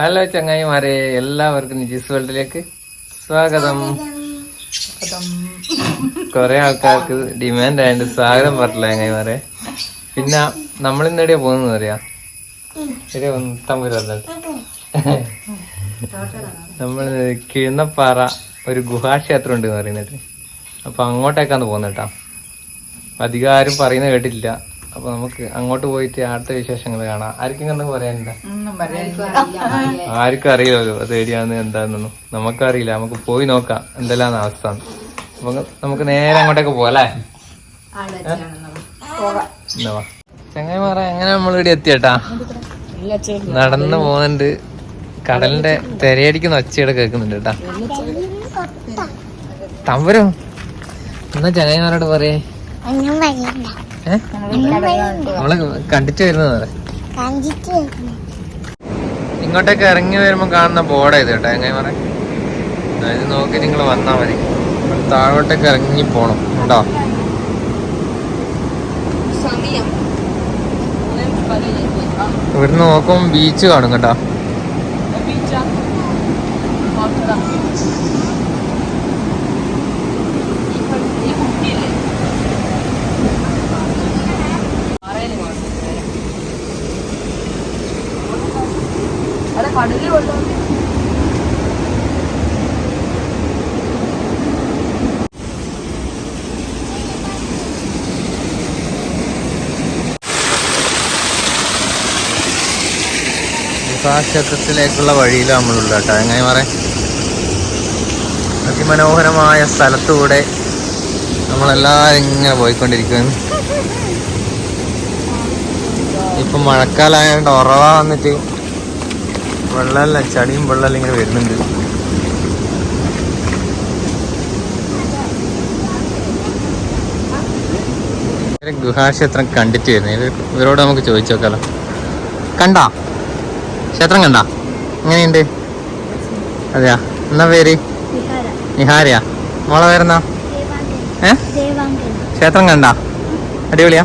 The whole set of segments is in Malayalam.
ഹലോ ചങ്ങായിമാരെ എല്ലാവർക്കും ജിസ് വേൾഡിലേക്ക് സ്വാഗതം. കുറെ ആൾക്കാർക്ക് ഡിമാൻഡ് ആയിട്ട് സ്വാഗതം പറഞ്ഞില്ല ചങ്ങായിമാരെ പിന്നെ നമ്മൾ ഇന്ന് പോകുന്നത് അറിയാ? നമ്മൾ കിഴുന്നപ്പാറ ഒരു ഗുഹാക്ഷേത്രം ഉണ്ട് പറയുന്നത്. അപ്പൊ അങ്ങോട്ടേക്കാന്ന് പോകുന്നത് കേട്ടോ. അധികം ആരും പറയുന്നത് കേട്ടില്ല അപ്പൊ നമുക്ക് അങ്ങോട്ട് പോയിട്ട് അടുത്ത വിശേഷങ്ങൾ കാണാം. ആർക്കും എന്തെങ്കിലും പറയാനുണ്ടോ ആർക്കും അറിയില്ലല്ലോ അത് എവിടെയാന്ന് എന്താണെന്നൊന്നും. നമുക്കറിയില്ല നമുക്ക് പോയി നോക്കാം. എന്തെല്ലാം അവസ്ഥ. അപ്പൊ നമുക്ക് നേരെ അങ്ങോട്ടേക്ക് പോകാം അല്ലേ? എന്നാ വാ. ചങ്ങായിമാറ എങ്ങനെ നമ്മൾ ഇവിടെ എത്തിയട്ടാ? നടന്നു പോകുന്നുണ്ട്. കടലിന്റെ തിരയടിക്കുന്ന ഒച്ചയുടെ കേൾക്കുന്നുണ്ട് കേട്ടാ. തമ്പരും എന്നാ ചങ്ങായിമാരോട് പറയേ? നമ്മളെ കണ്ടിട്ട് വരുന്നത്. ഇങ്ങോട്ടേക്ക് ഇറങ്ങി വരുമ്പോ കാണുന്ന ബോർഡാ ഇത് കേട്ടോ. എങ്ങനെ പറയാം? ഇത് നോക്കി നിങ്ങൾ വന്നാ മതി. താഴോട്ടേക്ക് ഇറങ്ങി പോണം. ഉണ്ടോ? ഇവിടുന്ന് നോക്കുമ്പോ ബീച്ച് കാണും കേട്ടോ. ക്ഷേത്രത്തിലേക്കുള്ള വഴിയിലാണ് നമ്മളുള്ള കേട്ടോ എങ്ങനെ പറയാം അതിമനോഹരമായ സ്ഥലത്തൂടെ നമ്മളെല്ലാരും ഇങ്ങനെ പോയിക്കൊണ്ടിരിക്കുന്നു. ഇപ്പൊ മഴക്കാലമായോണ്ട് ഉറവ വന്നിട്ട് വെള്ളമല്ല ചടിയും വെള്ളമല്ല ഇങ്ങനെ വരുന്നുണ്ട്. ഗുഹാക്ഷേത്രം കണ്ടിട്ട് വരുന്നത് ഇവരോട് നമുക്ക് ചോദിച്ചു നോക്കാലോ. കണ്ടാ? ക്ഷേത്രം കണ്ടാ എങ്ങനെയുണ്ട് അതെയാ എന്നാ പേര് നിഹാരയാ മോളെ പേരെന്നാ ഏ ക്ഷേത്രം കണ്ടാ അടിപൊളിയാ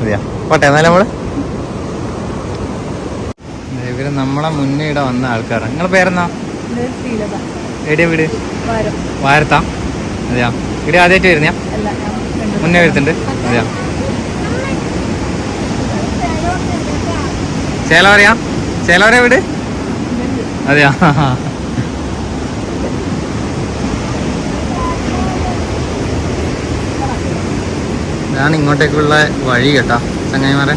അതെയാ പോട്ടെ എന്നാലും നമ്മൾ ഇവർ നമ്മളെ മുന്നേ ഇവിടെ വന്ന ആൾക്കാരാണ് നിങ്ങളെ പേരെന്നാ എവിടെയാ വീട് വാരത്താ അതെയാ ഇവിടെ ആദ്യമായിട്ട് വരുന്ന മുന്നേ വരുത്തുണ്ട് അതെയാ ചേലവരയാ ചേലവരയാ വീട്? അതെയാ? ഞാൻ ഇങ്ങോട്ടേക്കുള്ള വഴി കേട്ടാ ചങ്ങായിമാരെ.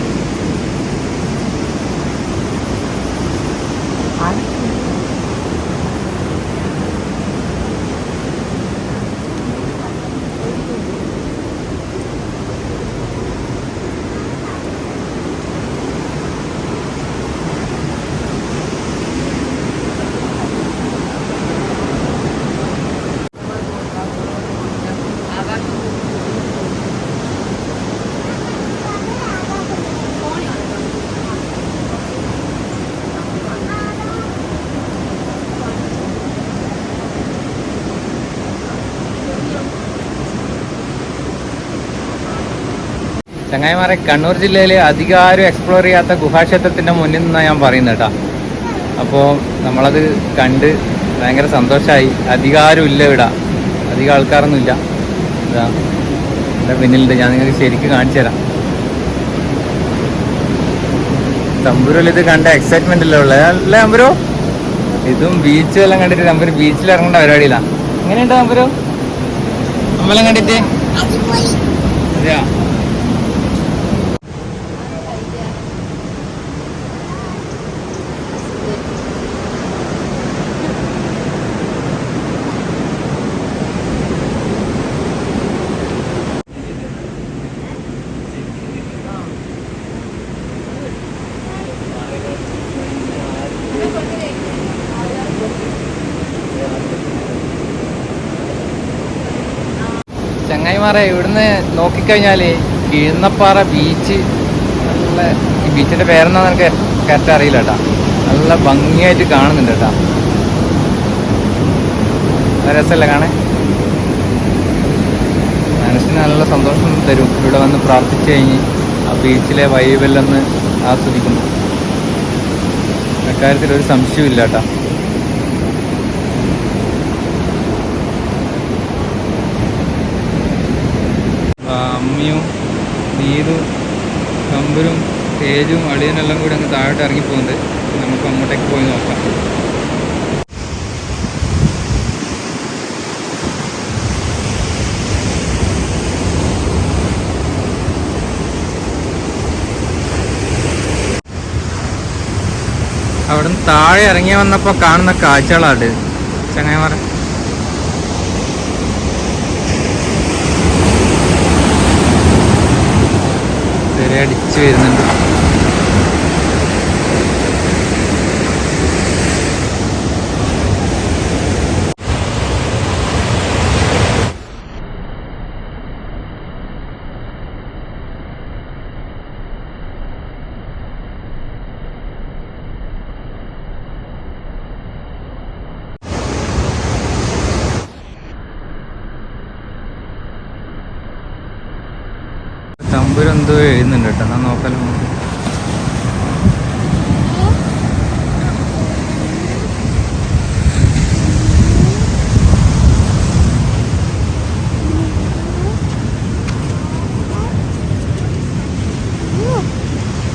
ചങ്ങായിമാരെ കണ്ണൂർ ജില്ലയിൽ അധികാരം എക്സ്പ്ലോർ ചെയ്യാത്ത ഗുഹാക്ഷേത്രത്തിന്റെ മുന്നിൽ നിന്നാണ് ഞാൻ പറയുന്നത് കേട്ടോ. അപ്പോൾ നമ്മളത് കണ്ട് ഭയങ്കര സന്തോഷമായി അധികാരം ഇല്ല ഇവിടെ. അധികം ആൾക്കാരൊന്നും ഇല്ല. ഇതാ എന്റെ പിന്നിലുണ്ട്. ഞാൻ നിങ്ങൾക്ക് ശരിക്കും കാണിച്ചു തരാം. തമ്പൂരിൽ ഇത് കണ്ട എക്സൈറ്റ്മെന്റ് അല്ലേ ഉള്ളത് അല്ലേ അമ്പുരു ഇതും ബീച്ചും എല്ലാം കണ്ടിട്ട് തമ്പുരു ബീച്ചിൽ ഇറങ്ങേണ്ട പരിപാടിയില്ല എങ്ങനെയുണ്ട് തമ്പുരു? നമ്മളെല്ലാം കണ്ടിട്ട്? അതെയാ? ചങ്ങായിമാരെ ഇവിടുന്ന് നോക്കിക്കഴിഞ്ഞാൽ കിഴുന്നപ്പാറ ബീച്ച് നല്ല ഈ ബീച്ചിന്റെ പേരെന്നാ എനിക്ക് കറക്റ്റ് അറിയില്ല കേട്ടാ നല്ല ഭംഗിയായിട്ട് കാണുന്നുണ്ട് കേട്ടാ രസമല്ല കാണേ മനസ്സിന് നല്ല സന്തോഷം തരും. ഇവിടെ വന്ന് പ്രാർത്ഥിച്ചു കഴിഞ്ഞ് ആ ബീച്ചിലെ വൈബെല്ലാം ഒന്ന് ആസ്വദിക്കുന്നു. അക്കാര്യത്തിൽ ഒരു ഇല്ല കേട്ടോ അമ്മിയും നീതും കമ്പരും തേജും അളിയനെല്ലാം കൂടി അങ്ങ് താഴോട്ട് ഇറങ്ങി പോകുന്നുണ്ട് നമുക്ക് അങ്ങോട്ടേക്ക് പോയി നോക്കാം. അവിടുന്ന് താഴെ ഇറങ്ങി വന്നപ്പോൾ കാണുന്ന കാഴ്ചകളാണ് ചങ്ങായിമാരെ. തിരയടിച്ച് വരുന്നുണ്ട്. തമ്പുരെന്തോ എഴുതുന്നുണ്ട് കേട്ടോ. എന്നാ നോക്കാലോ.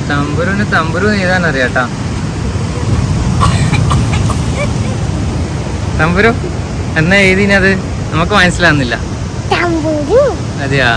തമ്പുരുന് തമ്പുരു എഴുതാൻ അറിയാട്ടാ തമ്പുരു എന്നാ എഴുതിനത്? നമുക്ക് മനസ്സിലാകുന്നില്ല അതെയാ?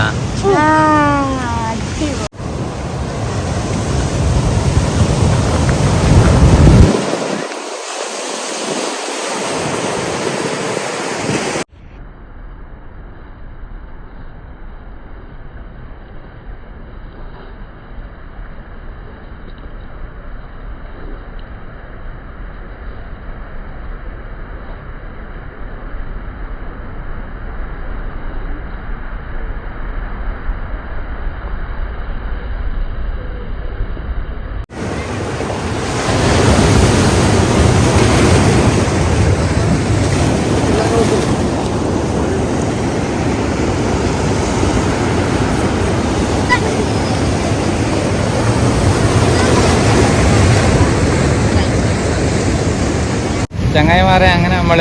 ചങ്ങായിമാരെ അങ്ങനെ നമ്മൾ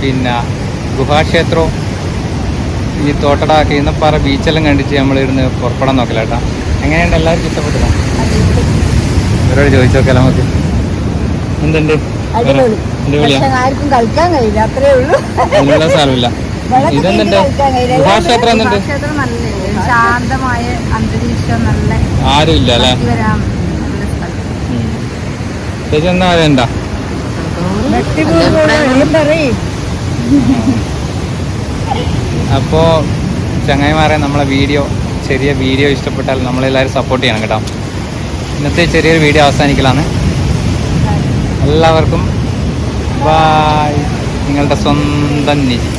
പിന്നെ ഗുഹാക്ഷേത്രവും ഈ തോട്ടട കീന്നപ്പാറ ബീച്ചെല്ലാം കണ്ടിച്ച് നമ്മൾ ഇരുന്ന് പുറപ്പെടാൻ നോക്കില്ല കേട്ടോ. എങ്ങനെയുണ്ട്? എല്ലാവർക്കും ഇഷ്ടപ്പെട്ടതാ? ഇവരോട് ചോദിച്ചു നോക്കാം. നമുക്ക് എന്തുണ്ട് ആർക്കും കളിക്കാൻ കഴിയില്ല അത്രേ ഉള്ളൂ. അതിനുള്ള സ്ഥലമില്ല. വെള്ളത്തിൽ ഇതെന്തുണ്ട്? കളിക്കാൻ കഴിയില്ല. ഗുഹാക്ഷേത്രം എന്തുണ്ട്? ശാന്തമായ അന്തരീക്ഷം നല്ല ആരും ഇല്ല അല്ലേ. ചേച്ചി എന്നാ അപ്പോൾ ചങ്ങായിമാരെ നമ്മളെ വീഡിയോ ചെറിയ വീഡിയോ ഇഷ്ടപ്പെട്ടാൽ നമ്മളെല്ലാവരും സപ്പോർട്ട് ചെയ്യണം കേട്ടോ. ഇന്നത്തെ ചെറിയൊരു വീഡിയോ അവസാനിക്കലാണ്. എല്ലാവർക്കും ബായ് നിങ്ങളുടെ സ്വന്തം നിധി.